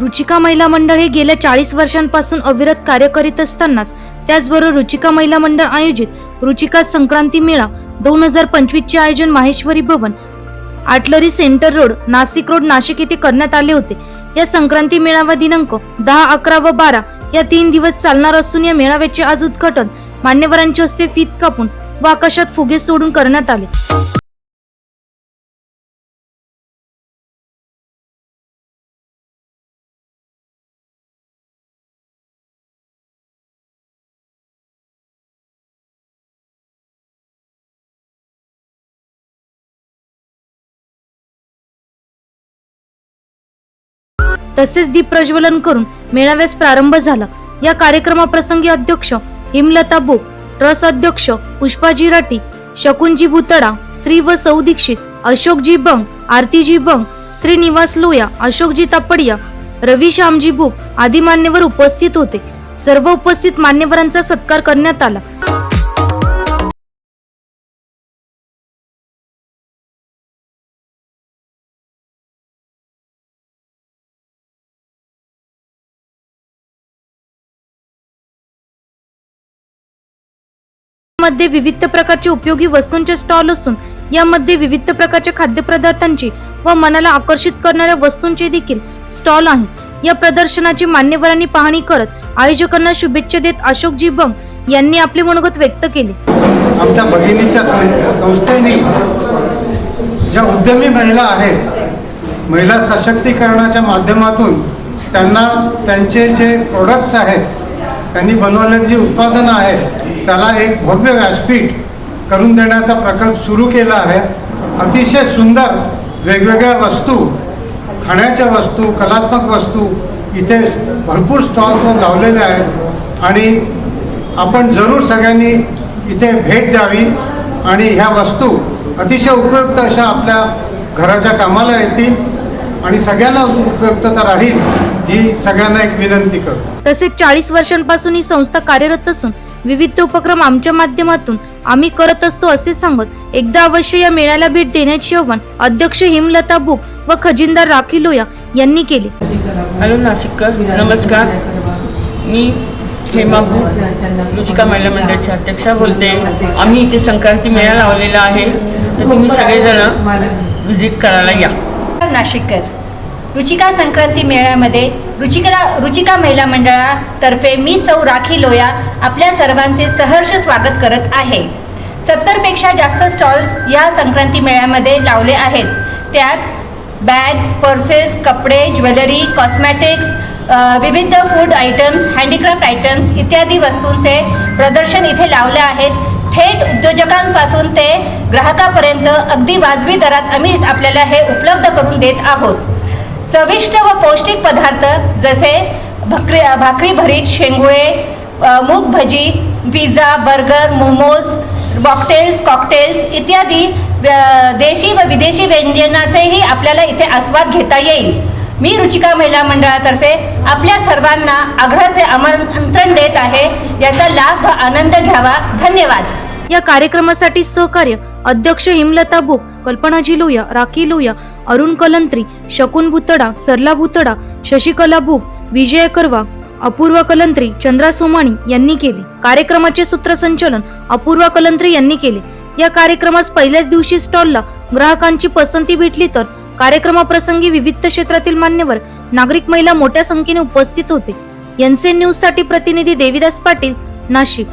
रुचिका महिला मंडळ हे गेल्या चाळीस वर्षांपासून अविरत कार्य करीत असतानाच त्याचबरोबर रुचिका महिला मंडळ आयोजित रुचिका संक्रांती मेळा दोन हजार पंचवीसचे आयोजन Maheshwari Bhavan artillery centre road Nashik road Nashik येथे करण्यात आले होते. या संक्रांती मेळावा दिनांक दहा अकरा व बारा या तीन दिवस चालणार असून या मेळाव्याचे आज उद्घाटन मान्यवरांच्या हस्ते फीत कापून व आकाशात फुगे सोडून करण्यात आले. तसेच दीप प्रज्वलन करून मेळाव्यास प्रारंभ झाला. या कार्यक्रमाप्रसंगी अध्यक्ष हिमलता बुक ट्रस्ट अध्यक्ष पुष्पाजी राठी शकुनजी भुतडा श्री व सौ दीक्षित अशोकजी बंग आरतीजी बंग श्रीनिवास लोया अशोकजी तापडिया रवी श्यामजी बुक आदी मान्यवर उपस्थित होते. सर्व उपस्थित मान्यवरांचा सत्कार करण्यात आला. मध्ये विविध प्रकारचे उपयोगी वस्तूंचे स्टॉल असून यामध्ये विविध प्रकारच्या खाद्यपदार्थांची व मनाला आकर्षित करणाऱ्या वस्तूंचे देखील स्टॉल आहे. या प्रदर्शनाची मान्यवरांनी पाहणी करत आयोजकांना शुभेच्छा देत अशोकजी बंग यांनी आपले मनोगत व्यक्त केले. आमच्या भगिनीच्या संस्थेने ज्या उद्यमी महिला आहेत महिला सशक्तीकरणाच्या माध्यमातून त्यांना त्यांचे जे प्रोडक्ट्स आहेत त्यांनी बनवलेली जी उत्पादनं आहेत त्याला एक भव्य व्यासपीठ करून देण्याचा प्रकल्प सुरू केला आहे. अतिशय सुंदर वेगवेगळ्या वस्तू खाण्याच्या वस्तू कलात्मक वस्तू इथे भरपूर स्टॉल्सवर लावलेल्या आहेत. आणि आपण जरूर सगळ्यांनी इथे भेट द्यावी. आणि ह्या वस्तू अतिशय उपयुक्त अशा आपल्या घराच्या कामाला येतील. आणि सगळ्यांना उपयुक्तता राहील ही सगळ्यांना एक विनंती करतो. तसेच चाळीस वर्षांपासून ही संस्था कार्यरत असून विविध उपक्रम आमच्या माध्यमातून आम्ही करत असतो असे सांगत एकदा अवश्य या मेळ्याला भेट देण्याचे आवाहन अध्यक्ष हिमलता बुक व खजिनदार राखी लोया यांनी केले. हॅलो नाशिककर. नमस्कार. मी हेमाबू रुचिका महिला मंडळाची अध्यक्षा बोलते. आम्ही इथे संक्रांती मेळा लावलेला आहे. तर तुम्ही सगळेजण व्हिजिट करायला या. नाशिककर. रुचिका संक्रांती मेळ्यामध्ये रुचिकला रुचिका महिला मंडळातर्फे मी सौ राखी लोया आपल्या सर्वांचे सहर्ष स्वागत करत आहे. सत्तरपेक्षा जास्त स्टॉल्स या संक्रांती मेळ्यामध्ये लावले आहेत. त्यात बॅग्स पर्सेस कपडे ज्वेलरी कॉस्मॅटिक्स विविध फूड आयटम्स हँडीक्राफ्ट आयटम्स इत्यादी वस्तूंचे प्रदर्शन इथे लावले आहेत. थेट उद्योजकांपासून ते ग्राहकापर्यंत अगदी वाजवी दरात आम्ही आपल्याला हे उपलब्ध करून देत आहोत. चविष्ट व पौष्टिक पदार्थ जसे भाकरी भाकरी भरीत शेंगुळे मूग भजी pizza burger momos mocktails cocktails इत्यादी व्य- देशी व विदेशी व्यंजनाचेही आपल्याला इथे आस्वाद घेता येईल. मी रुचिका महिला मंडळातर्फे आपल्या सर्वांना आग्रहाचे आमंत्रण देत आहे. याचा लाभ व आनंद घ्यावा. धन्यवाद. या कार्यक्रमासाठी सहकार्य अध्यक्ष हिमलता बुक कल्पनाजी लोया राखी लोया अरुण कलंत्री शकुन भुतडा सरला भुतडा शशिकला बुक विजय करवा अपूर्वा कलंत्री चंद्रा सोमाणी यांनी केले. कार्यक्रमाचे सूत्रसंचलन अपूर्वा कलंत्री यांनी केले. या कार्यक्रमास पहिल्याच दिवशी स्टॉलला ग्राहकांची पसंती भेटली तर कार्यक्रमाप्रसंगी विविध क्षेत्रातील मान्यवर नागरिक महिला मोठ्या संख्येने उपस्थित होते. यांचे न्यूजसाठी प्रतिनिधी देविदास पाटील नाशिक.